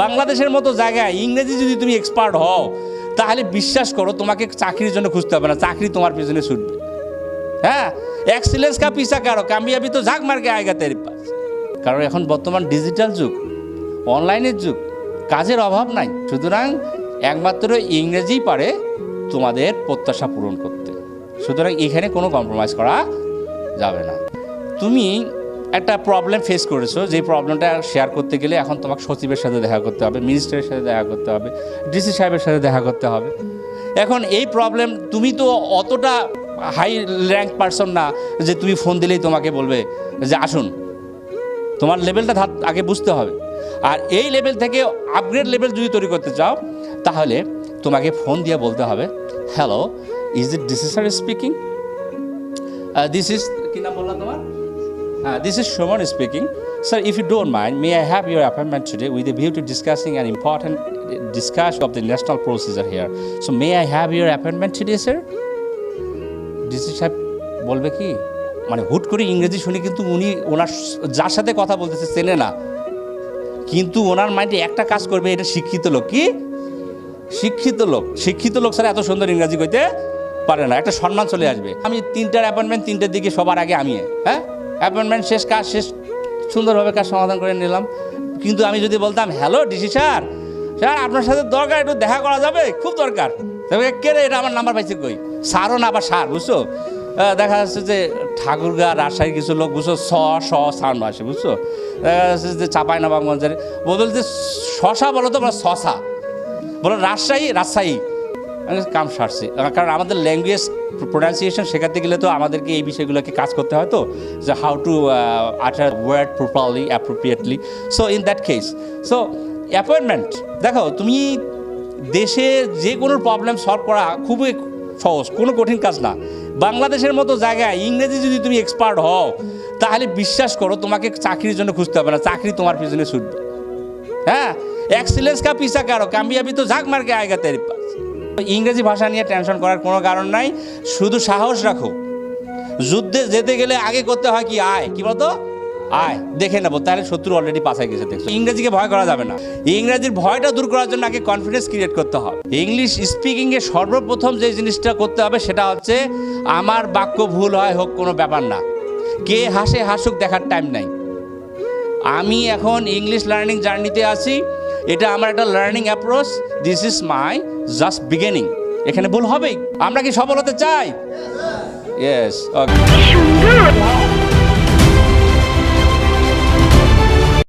বাংলাদেশের মতো জায়গায় ইংরেজি যদি তুমি এক্সপার্ট হও, তাহলে বিশ্বাস করো তোমাকে চাকরির জন্য খুঁজতে হবে না, চাকরি তোমার পিছনে ছুটবে। হ্যাঁ? এক্সিলেন্স কা পিসা কারও, কামিয়াবি তো ঝাঁক মার্কে আয়গা তেরি পাস কারণ এখন বর্তমান ডিজিটাল যুগ অনলাইনের যুগ, কাজের অভাব নাই। সুতরাং একমাত্র ইংরেজিই পারে তোমাদের প্রত্যাশা পূরণ করতে। সুতরাং এখানে কোনো কম্প্রোমাইজ করা যাবে না। তুমি একটা প্রবলেম ফেস করেছ, যে প্রবলেমটা শেয়ার করতে গেলে এখন তোমাকে সচিবের সাথে দেখা করতে হবে মিনিস্টারের সাথে দেখা করতে হবে ডিসি সাহেবের সাথে দেখা করতে হবে। এখন এই প্রবলেম তুমি তো অতটা হাই র্যাঙ্ক পারসন না, যে তুমি ফোন দিলেই তোমাকে বলবে যে আসুন। তোমার লেভেলটা আগে বুঝতে হবে। আর এই লেভেল থেকে আপগ্রেড লেভেল যদি তৈরি করতে চাও, তাহলে তোমাকে ফোন দিয়ে বলতে হবে hello is it is speaking this is কি নাম বললাম তোমার? This is Suman speaking sir if you don't mind may I have your appointment today with a view to discussing an important discuss of the national procedure here so may I have your appointment today sir DC সাহেব বলবে কি? মানে হুট করে ইংরেজি শুনে কিন্তু উনি ওনার যার সাথে কথা বলতেছে চেনে না। কিন্তু ওনার মাইন্ডে একটা কাজ করবে, এটা শিক্ষিত লোক। কি? শিক্ষিত লোক। শিক্ষিত লোক স্যার এত সুন্দর ইংরাজি কইতে পারে না। একটা সম্মান চলে আসবে। আমি তিনটার অ্যাপয়েন্টমেন্ট তিনটের দিকে সবার আগে আমি হ্যাঁ? অ্যাপয়েন্টমেন্ট শেষ কাজ শেষ, সুন্দরভাবে কাজ সমাধান করে নিলাম। কিন্তু আমি যদি বলতাম, হ্যালো, ডিসি স্যার স্যার, আপনার সাথে দরকার, একটু দেখা করা যাবে? খুব দরকার। তবে কে রে, এটা আমার নাম্বার পাইছে কই? সারও না, আবার স্যার, বুঝছ? দেখা যাচ্ছে যে ঠাকুরগা রাজশাহীর কিছু লোক, বুঝছ? স স সাউন্ড আসে, বুঝছ? দেখা যাচ্ছে যে চাপাই নবাবগঞ্জের বদল যে শশা বলো তো, বলো শশা বলো রাজশাহী রাজশাহী। কাম সারছি। কারণ আমাদের ল্যাঙ্গুয়েজ প্রোনাউন্সিয়েশন শেখাতে গেলে তো আমাদেরকে এই বিষয়গুলোকে কাজ করতে হয় তো, যে how to utter word properly appropriately so in that case so appointment দেখো, তুমি দেশে যে কোনো প্রবলেম সলভ করা খুবই সহজ, কোনো কঠিন কাজ না। বাংলাদেশের মতো জায়গায় ইংরেজি যদি তুমি এক্সপার্ট হও, তাহলে বিশ্বাস করো তোমাকে চাকরির জন্য খুঁজতে হবে না, চাকরি তোমার পিছনে ছুটবে। হ্যাঁ? এক্সিলেন্স কা পিসা কারও, কামিয়াবি তো ঝাঁক মার্কে পাস ইংরেজি ভাষা নিয়ে টেনশন করার কোনো কারণ নাই, শুধু সাহস রাখো। যুদ্ধে যেতে গেলে আগে করতে হয় কি? আয়। কি বলতো? আয়। দেখে নেব। তাহলে শত্রু অলরেডি পাশায় গেছে, দেখছ? ইংরেজিকে ভয় করা যাবে না। ইংরেজির ভয়টা দূর করার জন্য আগে কনফিডেন্স ক্রিয়েট করতে হবে। ইংলিশ স্পিকিংয়ে সর্বপ্রথম যে জিনিসটা করতে হবে সেটা হচ্ছে, আমার বাক্য ভুল হয় হোক, কোনো ব্যাপার না। কে হাসে হাসুক দেখার টাইম নাই। আমি এখন ইংলিশ লার্নিং জার্নিতে আছি। এটা আমার একটা learning approach this is my just beginning এখানে ভুল হবেই। আমরা কি সফল হতে চাই? Yes okay